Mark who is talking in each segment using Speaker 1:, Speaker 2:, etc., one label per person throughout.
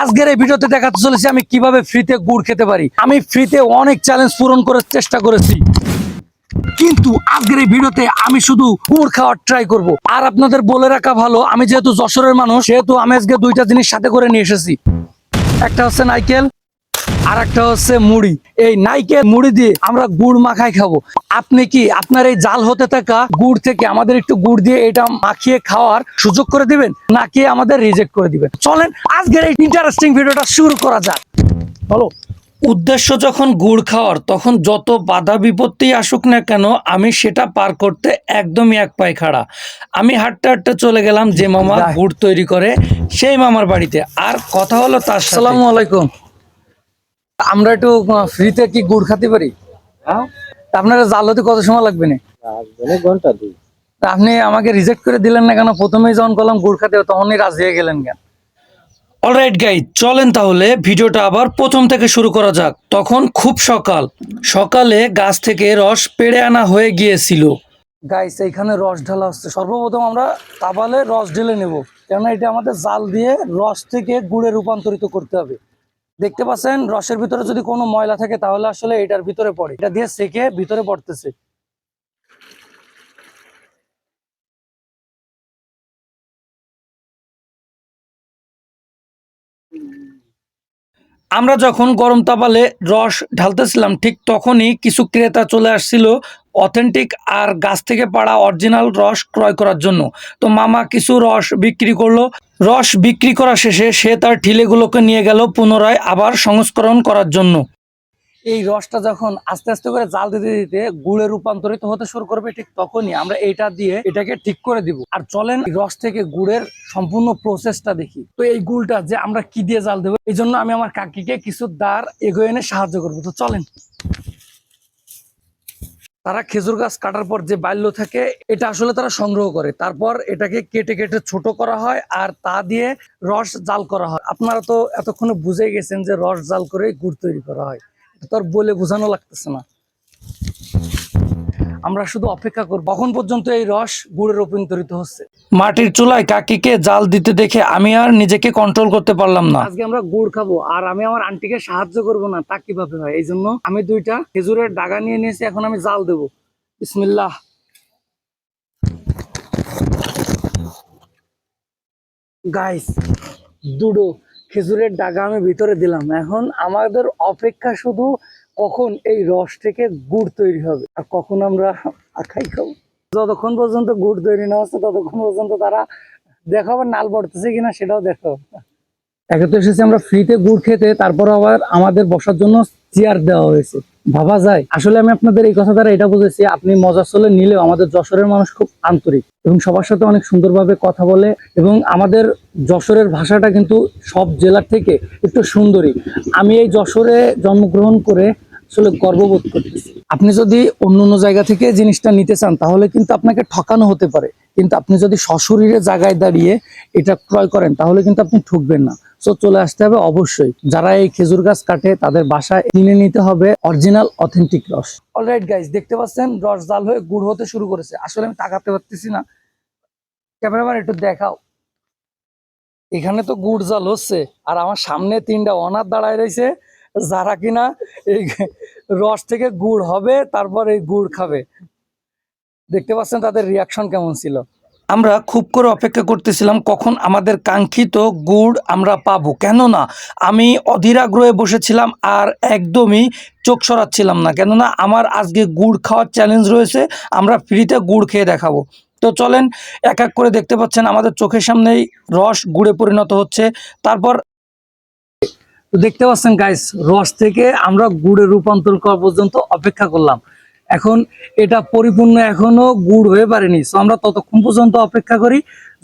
Speaker 1: আজকের এই ভিডিওতে দেখাতে চলেছি আমি কীভাবে ফ্রিতে গুড় খেতে পারি। আমি ফ্রিতে অনেক চ্যালেঞ্জ পূরণ করার চেষ্টা করেছি। কিন্তু আজকের এই ভিডিওতে আমি শুধু গুড় খাওয়ার ট্রাই করব। আর আপনাদের বলে রাখা ভালো, আমি যেহেতু যশোরের মানুষ, সেহেতু আমি আজকে দুইটা জিনিস সাথে করে নিয়ে এসেছি। একটা হচ্ছে নাইকেল আর একটা হচ্ছে মুড়ি। এই নাইকেল মুড়ি দিয়ে আমরা গুড় মাখাই খাব। আপনি কি আপনার এই জাল হতে থাকা গুড় থেকে আমাদের একটু গুড় দিয়ে এটা মাখিয়ে খাওয়ার সুযোগ করে দিবেন নাকি আমাদের রিজেক্ট করে দিবেন? চলেন আজকের এই ইন্টারেস্টিং ভিডিওটা শুরু করা যাক। বলো। উদ্দেশ্য যখন গুড় খাওয়ার তখন যত বাধা বিপত্তি আসুক না কেন আমি সেটা পার করতে একদমই এক পায়ে খাড়া। আমি হাঁটতে হাঁটতে চলে গেলাম যে মামা। গুড় তৈরি করে সেই মামার বাড়িতে। আর কথা হলো তার সালামু আলাইকুম। আমরা একটু ফ্রিতে কি গুড় খাতে পারি?
Speaker 2: হ্যাঁ?
Speaker 1: আপনার জাল হতে কত সময় লাগবে না?
Speaker 2: ঘণ্টা দুই।
Speaker 1: আপনি আমাকে রিজেক্ট করে দিলেন না কেন? প্রথমেই যখন করলাম গুড় খাতে তখনই রাজি হয়ে গেলেন কেন? অলরাইট গাই চলেন তাহলে ভিডিওটা আবার প্রথম থেকে শুরু করা যাক। তখন খুব সকাল। সকালে গাছ থেকে রস পেড়ে আনা হয়ে গিয়েছিল। গাইস এইখানে রস ঢালা হচ্ছে। সর্বপ্রথম আমরা তাবালে রস ঢেলে নেব। কেননা এটা আমাদের জাল দিয়ে রস থেকে গুড়ে রূপান্তরিত করতে হবে। দেখতে পাচ্ছেন, রসের ভিতরে যদি কোনো ময়লা থাকে, তাহলে আসলে এটার ভিতরে পড়ে। এটা দিয়ে সেকে ভিতরে পড়তেছে। আমরা যখন গরম তাপালে রস ঢালতেছিলাম, ঠিক তখনই কিছু ক্রেতা চলে আসছিল অথেন্টিক আর গাছ থেকে পাড়া অরিজিনাল রস ক্রয় করার জন্য। তো মামা কিছু রস বিক্রি করল। রস বিক্রি করা শেষে সে তার ঠিলেগুলোকে নিয়ে গেল পুনরায় আবার সংস্করণ করার জন্য। এই রসটা যখন আস্তে আস্তে করে জাল দিতে দিতে গুড়ে রূপান্তরিত হতে শুরু করবে, ঠিক তখনই আমরা এটা দিয়ে এটাকে ঠিক করে দিব। আর চলেন রস থেকে গুড়ের সম্পূর্ণ প্রসেসটা দেখি। তো এই গুড়টা যে আমরা কি দিয়ে জাল দেবো, এই জন্য আমি আমার কাকিকে কিছু দাঁড় এগোয় এনে সাহায্য করব। তো চলেন। তারা খেজুর গাছ কাটার পর যে বাল্য থাকে, এটা আসলে তারা সংগ্রহ করে। তারপর এটাকে কেটে কেটে ছোট করা হয় আর তা দিয়ে রস জাল করা হয়। আপনারা তো এতক্ষণে বুঝে গেছেন যে রস জাল করে গুড় তৈরি করা হয়। এটা তো আর বলে বোঝানো লাগতেছে না। আমরা শুধু অপেক্ষা করব। কখন পর্যন্ত এই রস গুড়ে রূপান্তরিত হচ্ছে। মাটির চুলায় কাকিকে জাল দিতে দেখে আমি আর নিজেকে কন্ট্রোল করতে পারলাম না। আজকে আমরা গুড় খাব আর আমি আমার আন্টিকে সাহায্য করব না তা কীভাবে হয়? এই জন্য আমি দুইটা খেজুরের ডাগা নিয়ে নিয়েছি এখন আমি জাল দেব। বিসমিল্লাহ। গাইস দুটো খেজুরের ডাগা আমি ভিতরে দিলাম। এখন আমাদের অপেক্ষা শুধু কখন এই রস থেকে গুড় তৈরি হবে আর কখন আমরা আখাই খাব। যতক্ষণ পর্যন্ত গুড় তৈরি না হচ্ছে, ততক্ষণ পর্যন্ত তারা দেখাবো নাল পড়তেছে কিনা সেটাও দেখো একে তো এসেছি আমরা ফ্রিতে গুড় খেতে তারপর আবার আমাদের বসার জন্য চেয়ার দেওয়া হয়েছে। ভাবা যায়। আসলে আমি আপনাদের এই কথা দ্বারা এটা বুঝেছি, আপনি মজা চলে নিলেও আমাদের যশোরের মানুষ খুব আন্তরিক এবং সবার সাথে অনেক সুন্দরভাবে কথা বলে এবং আমাদের যশোরের ভাষাটা কিন্তু সব জেলার থেকে একটু সুন্দরী। আমি এই যশোরে জন্মগ্রহণ করে আসলে গর্ববোধ করতেছি আপনি যদি অন্য অন্য জায়গা থেকে জিনিসটা নিতে চান, তাহলে কিন্তু আপনাকে ঠকানো হতে পারে। কিন্তু আপনি যদি সশরীরে জায়গায় দাঁড়িয়ে এটা ক্রয় করেন, তাহলে কিন্তু আপনি ঠকবেন না। সো চলে আসতে হবে অবশ্যই। যারা এই খেজুর গাছ কাটে, তাদের বাসায় কিনে নিতে হবে অরিজিনাল, অথেন্টিক রস। অলরাইট গাইস দেখতে পাচ্ছেন, রস জাল হয়ে গুড় হতে শুরু করেছে। আসলে আমি তাকাতে পারতেছি না। ক্যামেরাম্যান একটু দেখাও। এখানে তো গুড় জাল হচ্ছে, আর আমার সামনে তিনটা অনার দাঁড়ায় রয়েছে। যারা কিনা এই রস থেকে গুড় হবে, তারপর এই গুড় খাবে। দেখতে পাচ্ছেন তাদের রিয়াকশন কেমন ছিল। আমরা খুব করে অপেক্ষা করতেছিলাম কখন আমাদের কাঙ্ক্ষিত গুড় আমরা পাবো। কেননা আমি অধীর আগ্রহে বসেছিলাম আর একদমই চোখ সরাচ্ছিলাম না। কেননা আমার আজকে গুড় খাওয়ার চ্যালেঞ্জ রয়েছে, আমরা ফ্রিতে গুড় খেয়ে দেখাবো। তো চলেন, এক এক করে দেখতে পাচ্ছেন আমাদের চোখের সামনেই রস গুড়ে পরিণত হচ্ছে। তারপর তো দেখতে পাচ্ছেন গাইস রস থেকে আমরা গুড়ে রূপান্তর করা পর্যন্ত অপেক্ষা করলাম। এখন এটা পরিপূর্ণ এখনও গুড় হয়ে পারেনি তো আমরা ততক্ষণ পর্যন্ত অপেক্ষা করি,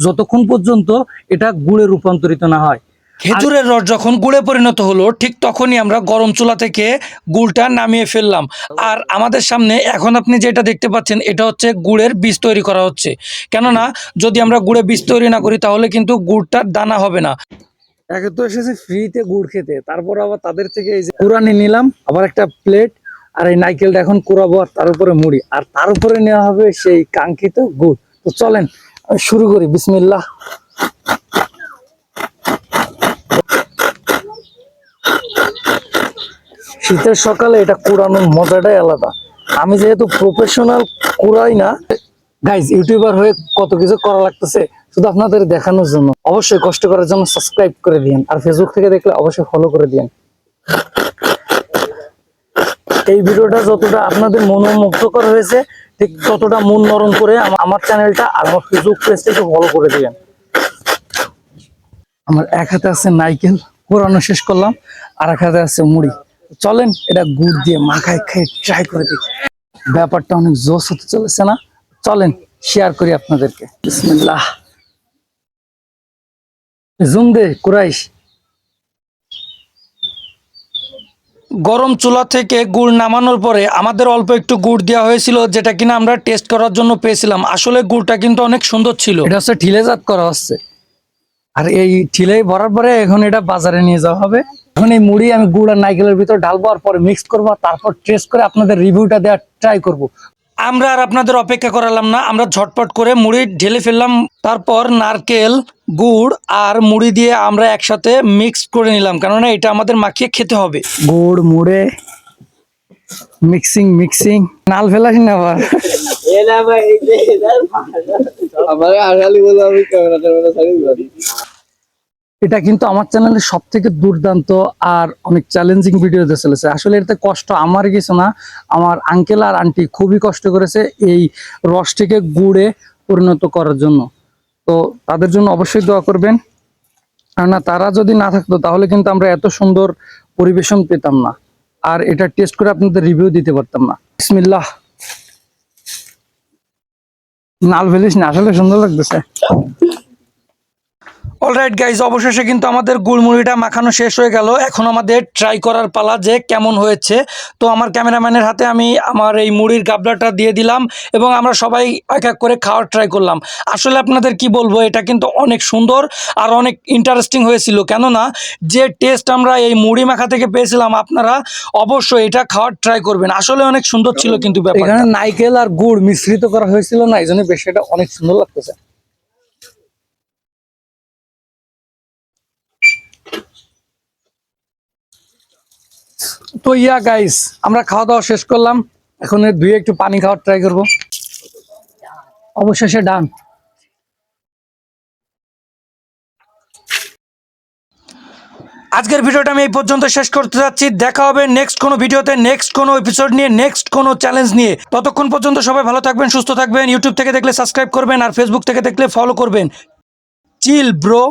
Speaker 1: যতক্ষণ পর্যন্ত এটা গুড়ে রূপান্তরিত না হয়। খেজুরের রস যখন গুড়ে পরিণত হলো, ঠিক তখনই আমরা গরম চুলা থেকে গুড়টা নামিয়ে ফেললাম। আর আমাদের সামনে এখন আপনি যেটা দেখতে পাচ্ছেন, এটা হচ্ছে গুড়ের বীজ তৈরি করা হচ্ছে। কেননা, যদি আমরা গুড়ে বীজ তৈরি না করি, তাহলে কিন্তু গুড়টার দানা হবে না। একে তো এসেছে ফ্রিতে গুড় খেতে, তারপর আবার তাদের থেকে এই যে কুরানি নিলাম, আবার একটা প্লেট আর এই নাইকেলটা এখন আর তার উপরে মুড়ি। আর তার উপরে নেওয়া হবে সেই কাঙ্ক্ষিত গুড়। তো চলেন শুরু করি শীতের সকালে এটা কুরানোর মজাটাই আলাদা। আমি যেহেতু প্রফেশনাল কুরাই না গাইজ ইউটিউবার হয়ে কত কিছু করা লাগতেছে। শুধু আপনাদের দেখানোর জন্য। অবশ্যই কষ্ট করার জন্য সাবস্ক্রাইব করে দিন আর ফেসবুক থেকে দেখলে অবশ্যই ফলো করে দিন এই ভিডিওটা যতটা আপনাদের মনোমুগ্ধকর হয়েছে, ঠিক ততটা মন নরম করে আমার চ্যানেলটা আর আমার ফেসবুক পেজটা একটু ফলো করে দিবেন আমার এক হাতে আছে নাইকেল কোরানো শেষ করলাম। আর এক হাতে আছে মুড়ি। চলেন, এটা গুড় দিয়ে মাখায় খেয়ে ট্রাই করে দিই ব্যাপারটা অনেক জোস হতে চলেছে না? চলেন শেয়ার করি আপনাদেরকে। বিসমিল্লাহ। জুম দে কুরাইশ। গরম চুলা থেকে গুড় নামানোর পরে আমাদের অল্প একটু গুড় দেওয়া হয়েছিল যেটা কিনা আমরা টেস্ট করার জন্য পেয়েছিলাম। আসলে গুড়টা কিন্তু অনেক সুন্দর ছিল। এটা হচ্ছে ঠিলেজাত করা হচ্ছে। আর এই ঠিলে ভরার পরে এখন এটা বাজারে নিয়ে যাওয়া হবে। এখন এই মুড়ি আমি গুড় আর নাইকেলের ভিতর ঢালবো আর পরে মিক্স করব আর তারপর টেস্ট করে আপনাদের রিভিউটা দেওয়ার ট্রাই করব। আমরা আর আপনাদের অপেক্ষা করালাম না আমরা ঝটপট করে মুড়ি ঢেলে ফেললাম। তারপর নারকেল গুড় আর মুড়ি দিয়ে আমরা একসাথে মিক্স করে নিলাম। কেননা এটা আমাদের মাখিয়ে খেতে হবে। গুড় মুড়ে মিক্সিং মিক্সিং নাল ফেলাস না আবার। এটা কিন্তু আমার চ্যানেলে সব থেকে দুর্দান্ত আর অনেক চ্যালেঞ্জিং ভিডিওতে চলেছে। আসলে এতে কষ্ট আমার কিছু না। আমার আঙ্কেল আর আন্টি খুবই কষ্ট করেছে এই রসটিকে গুড়ে পরিণত করার জন্য। তো তাদের জন্য অবশ্যই দোয়া করবেন। আর না, তারা যদি না থাকতো, তাহলে কিন্তু আমরা এত সুন্দর পরিবেশন পেতাম না। আর এটা টেস্ট করে আপনাদের রিভিউ দিতে পারতাম না। বিসমিল্লাহ। নাল ফেলিস না, আসলে সুন্দর লাগতেছে। অলরাইট গাইজ অবশেষে কিন্তু আমাদের গুড়মুড়িটা মাখানো শেষ হয়ে গেল। এখন আমাদের ট্রাই করার পালা যে কেমন হয়েছে। তো আমার ক্যামেরাম্যানের হাতে আমি আমার এই মুড়ির গাবলাটা দিয়ে দিলাম এবং আমরা সবাই এক এক করে খাওয়ার ট্রাই করলাম। আসলে আপনাদের কি বলব, এটা কিন্তু অনেক সুন্দর আর অনেক ইন্টারেস্টিং হয়েছিল। কেননা, যে টেস্ট আমরা এই মুড়ি মাখা থেকে পেয়েছিলাম, আপনারা অবশ্যই এটা খাওয়ার ট্রাই করবেন। আসলে অনেক সুন্দর ছিল কিন্তু এখানে নাইকেল আর গুড় মিশ্রিত করা হয়েছিল না এই জন্য বেশ এটা অনেক সুন্দর লাগতেছে। তো ইয়া গাইস আমরা খাওয়া দাওয়া শেষ করলাম। এখন দুই একটু পানি খাওয়ার ট্রাই করব। অবশেষে ডান আজকের ভিডিওটা আমি এই পর্যন্ত শেষ করতে যাচ্ছি। দেখা হবে নেক্সট কোনো ভিডিওতে নেক্সট কোনো এপিসোড নিয়ে নেক্সট কোনো চ্যালেঞ্জ নিয়ে। ততক্ষণ পর্যন্ত সবাই ভালো থাকবেন, সুস্থ থাকবেন। ইউটিউব থেকে দেখলে সাবস্ক্রাইব করবেন আর ফেসবুক থেকে দেখলে ফলো করবেন। চিল ব্রো